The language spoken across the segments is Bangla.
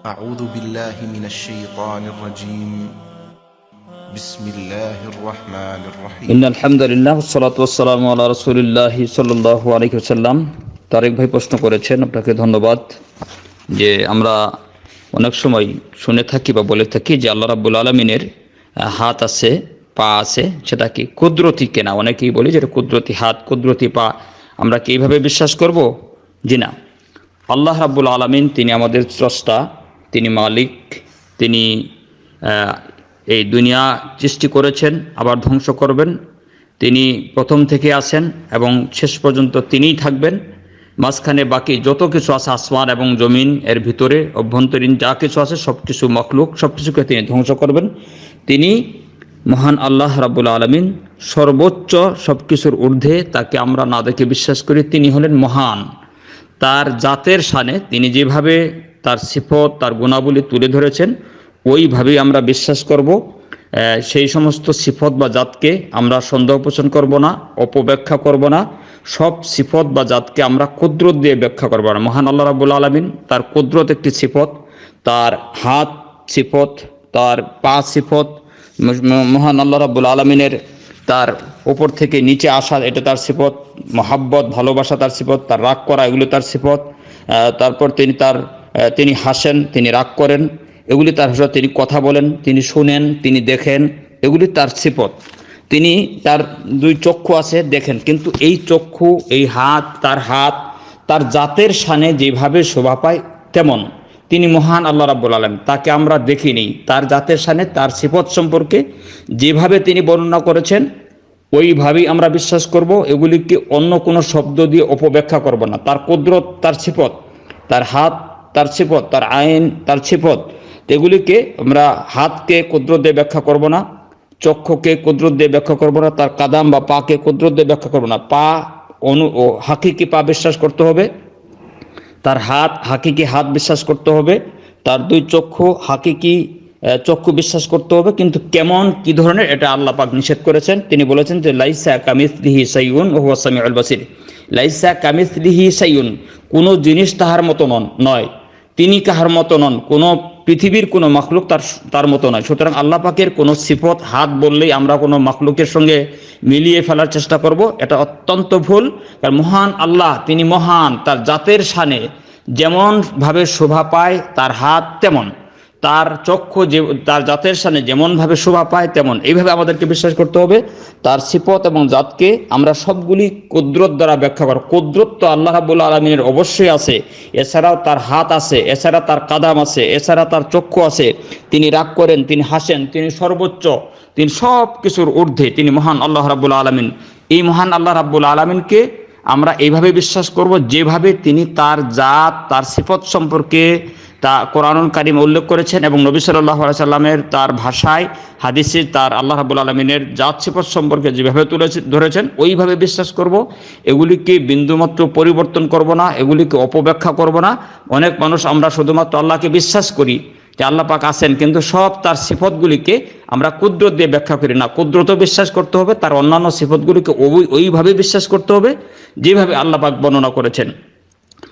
أعوذ بالله من الشيطان الرجيم بسم الله الرحمن الرحيم ইন আলহামদুলিল্লাহ সালাত ওয়াসসালামু আলা রাসূলিল্লাহ সাল্লাল্লাহু আলাইহি ওয়াসাল্লাম তারেক ভাই প্রশ্ন করেছেন আপনাকে ধন্যবাদ যে আমরা অনেক সময় শুনে থাকি বা বলে থাকি যে আল্লাহ রাব্বুল আলমিনের হাত আছে পা আছে সেটা কি কুদরতি কেনা অনেকেই বলি যে এটা কুদরতি হাত কুদরতি পা আমরা কি এইভাবে বিশ্বাস করব জি না আল্লাহ রাব্বুল আলমিন তিনি আমাদের স্রষ্টা তিনি মালিক, তিনি এই দুনিয়া সৃষ্টি করেছেন, আবার ধ্বংস করবেন। তিনি প্রথম থেকে আছেন এবং শেষ পর্যন্ত তিনিই থাকবেন। মাঝখানে বাকি যত কিছু আছে, আসমান এবং জমিন এর ভিতরে অভ্যন্তরীণ যা কিছু আছে সব কিছু মখলুক সব কিছুকে তিনি ধ্বংস করবেন। তিনি মহান আল্লাহ রাবুল আলমিন সর্বোচ্চ সব কিছুর ঊর্ধ্বে তাকে আমরা না দেখে বিশ্বাস করি। তিনি হলেন মহান। তার জাতের শানে তিনি যেভাবে তার সিফত, তার গুণাবলী তুলে ধরেছেন। ওইভাবেই আমরা বিশ্বাস করব। সেই সমস্ত সিফত বা জাতকে আমরা সন্দেহ পোষণ করব না, অপব্যাখ্যা করব না। সব সিফত বা জাতকে আমরা কুদরত দিয়ে ব্যাখ্যা করব না। মহান আল্লাহ রাবুল আলমিন তার কুদরত একটি সিফত, তার হাত সিফত, তার পা সিফত মহান আল্লাহ রাবুল আলমিনের তার উপর থেকে নিচে আসা এটা তার সিফত, মহাব্বত, ভালোবাসা তার সিফত, তার রাগ করা এগুলো তার সিফত। তারপর তিনি তার তিনি হাসেন, তিনি রাগ করেন। এগুলি তার ভাষা তিনি কথা বলেন, তিনি শুনেন, তিনি দেখেন। এগুলি তার সিফত। তিনি তার দুই চক্ষু আছে, দেখেন। কিন্তু এই চক্ষু, এই হাত, তার হাত, তার জাতের সানে যেভাবে শোভা পায় তেমন। তিনি মহান আল্লাহ রাব্বুল আলম তাকে আমরা দেখিনি। তার জাতের সানে তার সিফত সম্পর্কে যেভাবে তিনি বর্ণনা করেছেন, ওইভাবেই আমরা বিশ্বাস করব। এগুলিকে অন্য কোনো শব্দ দিয়ে অপব্যাখ্যা করব না। তার কুদরত, তার সিফত, তার হাত তার সিফত, তার আইন, তার সিফত। এগুলিকে আমরা হাতকে কুদরত দিয়ে ব্যাখ্যা করব না, চক্ষুকে কুদরত দিয়ে ব্যাখ্যা করব না, তার কাদাম বা পাকে কুদরত দিয়ে ব্যাখ্যা করব না। পা অনু, ও হাকিকি পা বিশ্বাস করতে হবে, তার হাত, হাকিকি হাত বিশ্বাস করতে হবে, তার দুই চক্ষু, হাকিকি চক্ষু বিশ্বাস করতে হবে, কিন্তু কেমন, কি ধরনের, এটা আল্লাহ পাক নিষেধ করেছেন। তিনি বলেছেন যে, লাইসা কামিসলিহি সাইউন ও হুয়া সামিউল বাসির। লাইসা কামিসলিহি সাইউন, কোনো জিনিস তাহার মতো নয়। তিনি কাহার মতো নন। কোনো পৃথিবীর কোনো মখলুক তার তার মতো নয়। সুতরাং আল্লাহ পাকের কোনো সিফত, হাত বললেই আমরা কোনো মখলুকের সঙ্গে মিলিয়ে ফেলার চেষ্টা করব। এটা অত্যন্ত ভুল। কারণ মহান আল্লাহ, তিনি মহান, তার জাতের শানে যেমনভাবে শোভা পায়, তার হাত তেমন। তার চক্ষু যে, তার জাতের সামনে যেমনভাবে শোভা পায় তেমন। এইভাবে আমাদেরকে বিশ্বাস করতে হবে। তার সিপত এবং জাতকে আমরা সবগুলি কুদরত দ্বারা ব্যাখ্যা করো কুদরত তো আল্লাহ রাবুল আলমিনের অবশ্যই আছে। এছাড়াও তার হাত আছে, এছাড়া তার কাদাম আছে, এছাড়া তার চক্ষু আছে। তিনি রাগ করেন, তিনি হাসেন, তিনি সর্বোচ্চ, তিনি সব কিছুর ঊর্ধ্বে, তিনি মহান আল্লাহ রাবুল আলমিন। এই মহান আল্লাহ রাব্বুল আলমিনকে আমরা এইভাবে বিশ্বাস করব যেভাবে তিনি তার জাত, তার সিফত সম্পর্কে তা কোরআনুল কারিম উল্লেখ করেছেন এবং নবী সাল্লাহ সাল্লামের তার ভাষায় হাদিসে তার আল্লাহ রাবুল আলমিনের জাত সিফত সম্পর্কে যেভাবে তুলেছে, ধরেছেন, ওইভাবে বিশ্বাস করব। এগুলিকে বিন্দুমাত্র পরিবর্তন করব না, এগুলিকে অপব্যাখ্যা করব না। অনেক মানুষ আমরা শুধুমাত্র আল্লাহকে বিশ্বাস করি যে আল্লাহ পাক আছেন, কিন্তু সব তার সিফতগুলিকে আমরা কুদরত দিয়ে ব্যাখ্যা করি না। কুদরত বিশ্বাস করতে হবে, তার অন্যান্য সিফতগুলিকে ওই, ওইভাবে বিশ্বাস করতে হবে যেভাবে আল্লাহ পাক বর্ণনা করেছেন।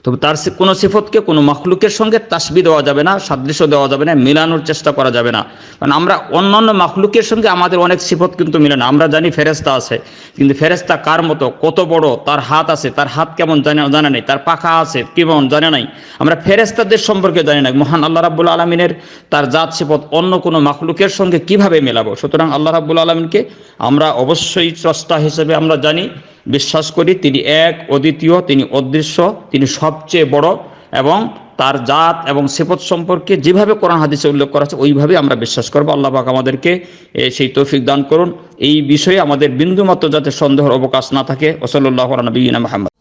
তবে তার কোনো সিফতকে কোনো মখলুকের সঙ্গে তাসবি দেওয়া যাবে না, সাদৃশ্য দেওয়া যাবে না, মিলানোর চেষ্টা করা যাবে না। কারণ আমরা অন্যান্য মখলুকের সঙ্গে আমাদের অনেক সিফত কিন্তু মিলে না। আমরা জানি ফেরেস্তা আছে, কিন্তু ফেরেস্তা কার মতো, কত বড়, তার হাত আছে, তার হাত কেমন জানে জানে নাই, তার পাখা আছে, কেমন জানে নাই। আমরা ফেরেস্তাদের সম্পর্কে জানি না। মহান আল্লাহ রাব্বুল আলমিনের তার জাত সিফত অন্য কোনো মখলুকের সঙ্গে কীভাবে মেলাবো? সুতরাং আল্লাহ রাব্বুল আলমিনকে আমরা অবশ্যই স্রষ্টা হিসেবে আমরা জানি। বিশ্বাস করি তিনি এক, অদ্বিতীয়, তিনি অদৃশ্য, তিনি সবচেয়ে বড় এবং তার জাত এবং সেপথ সম্পর্কে যেভাবে কোরআন হাদিসে উল্লেখ করা আছে ওইভাবে আমরা বিশ্বাস করব। আল্লাহ পাক আমাদেরকে সেই তৌফিক দান করুন। এই বিষয়ে আমাদের বিন্দুমাত্র যাতে সন্দেহের অবকাশ না থাকে। ওসল্লাহ নবীনা মাহমদ